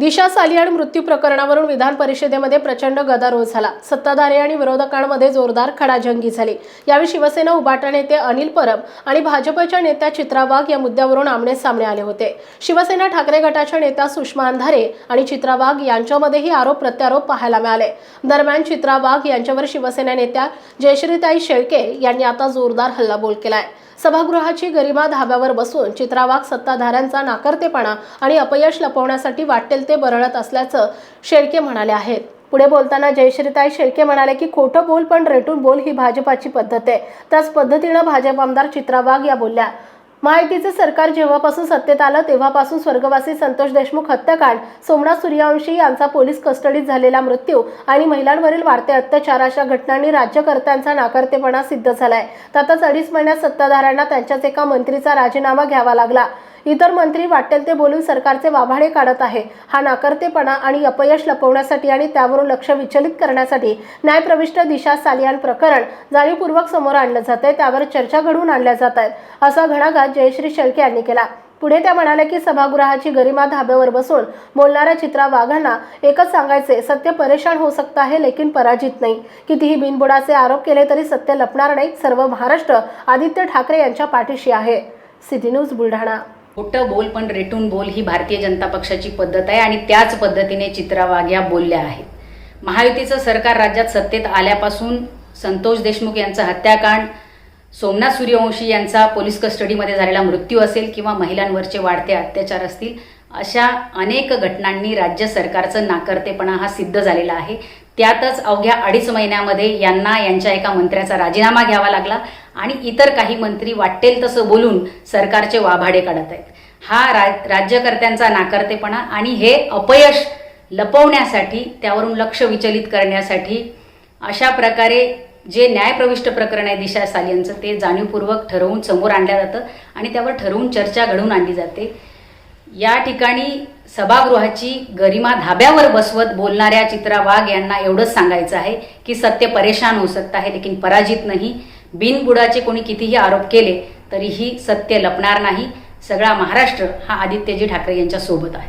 दिशा सालियाड मृत्यू प्रकरणावरून विधान परिषदेमध्ये प्रचंड गदारोळ झाला. सत्ताधारी आणि विरोधकांमध्ये जोरदार खडाजंगी झाली. यावेळी शिवसेना उबाटा नेते अनिल परब आणि भाजपच्या नेत्या चित्रा वाघ या मुद्द्यावरून आमने सामने आले होते. शिवसेना ठाकरे गटाच्या नेत्या सुषमा अंधारे आणि चित्रा वाघ यांच्यामध्येही आरोप प्रत्यारोप पाहायला मिळाले. दरम्यान चित्रा वाघ यांच्यावर शिवसेना नेत्या जयश्रीताई शेळके यांनी आता जोरदार हल्लाबोल केलाय. सभागृहाची गरिमा धाब्यावर बसून चित्रा वाघ सत्ताधाऱ्यांचा नाकर्तेपणा आणि अपयश लपवण्यासाठी वाटेल ते बरळत असल्याचं शेळके म्हणाले आहेत. पुढे बोलताना जयश्रीताई शेळके म्हणाले की खोटं बोल पण रेटून बोल ही भाजपाची पद्धत आहे. त्याच पद्धतीनं भाजप आमदार चित्रा वाघ या बोलल्या. महायुतीचे सरकार जेव्हापासून सत्तेत आलं तेव्हापासून स्वर्गवासी संतोष देशमुख हत्याकांड सोमनाथ सूर्यवंशी यांचा पोलीस कस्टडीत झालेला मृत्यू आणि महिलांवरील वाढते अत्याचार अशा घटनांनी राज्यकर्त्यांचा नाकर्तेपणा सिद्ध झालाय. त्यातच अडीच महिन्यात सत्ताधाऱ्यांना त्यांच्याच एका मंत्रीचा राजीनामा घ्यावा लागला. इतर मंत्री वाटेल ते बोलून सरकारचे वाभाडे काढत आहे. हा नाकर्तेपणा आणि अपयश लपवण्यासाठी आणि त्यावरून लक्ष विचलित करण्यासाठी न्यायप्रविष्ट दिशा सालियान प्रकरण जाणीवपूर्वक समोर आणलं जात आहे त्यावर चर्चा घडवून आणल्या जात आहेत. असा घणाघात जयश्री शेळके यांनी केला. पुढे त्या म्हणाल्या की सभागृहाची गरिमा धाब्यावर बसून बोलणाऱ्या चित्रा वाघांना एकच सांगायचे सत्य परेशान हो सकता आहे लेकिन पराजित नाही. कितीही बिनबुडाचे आरोप केले तरी सत्य लपणार नाही. सर्व महाराष्ट्र आदित्य ठाकरे यांच्या पाठीशी आहे. City news Buldhana. खोटं बोल पण रेटून बोल ही भारतीय जनता पक्षाची पद्धत आहे आणि त्याच पद्धतीने चित्रा वाघ्या बोलल्या आहेत. महायुतीचं सरकार राज्यात सत्तेत आल्यापासून संतोष देशमुख यांचा हत्याकांड सोमनाथ सूर्यवंशी यांचा पोलीस कस्टडीमध्ये झालेला मृत्यू असेल किंवा महिलांवरचे वाढते अत्याचार असतील अशा अनेक घटनांनी राज्य सरकारचं नाकर्तेपणा हा सिद्ध झालेला आहे. त्यातच अवघ्या अडीच महिन्यामध्ये यांना यांच्या एका मंत्र्याचा राजीनामा घ्यावा लागला आणि इतर काही मंत्री वाटेल तसं बोलून सरकारचे वाभाडे काढत आहेत. हा रा राज्यकर्त्यांचा नाकर्तेपणा आणि हे अपयश लपवण्यासाठी त्यावरून लक्ष विचलित करण्यासाठी अशा प्रकारे जे न्यायप्रविष्ट प्रकरण आहे दिशा सालियनचं ते जाणीवपूर्वक ठरवून समोर आणलं जातं आणि त्यावर ठरवून चर्चा घडवून आणली जाते. या ठिकाणी सभागृहाची गरिमा धाब्यावर बसवत बोलणाऱ्या चित्रा वाघ यांना एवढंच सांगायचं आहे की सत्य परेशान होऊ सकता है लेकिन पराजित नाही. बिनबुडाचे कोणी कितीही आरोप केले तरीही सत्य लपणार नाही. सगळा महाराष्ट्र हा आदित्यजी ठाकरे यांच्या सोबत आहे.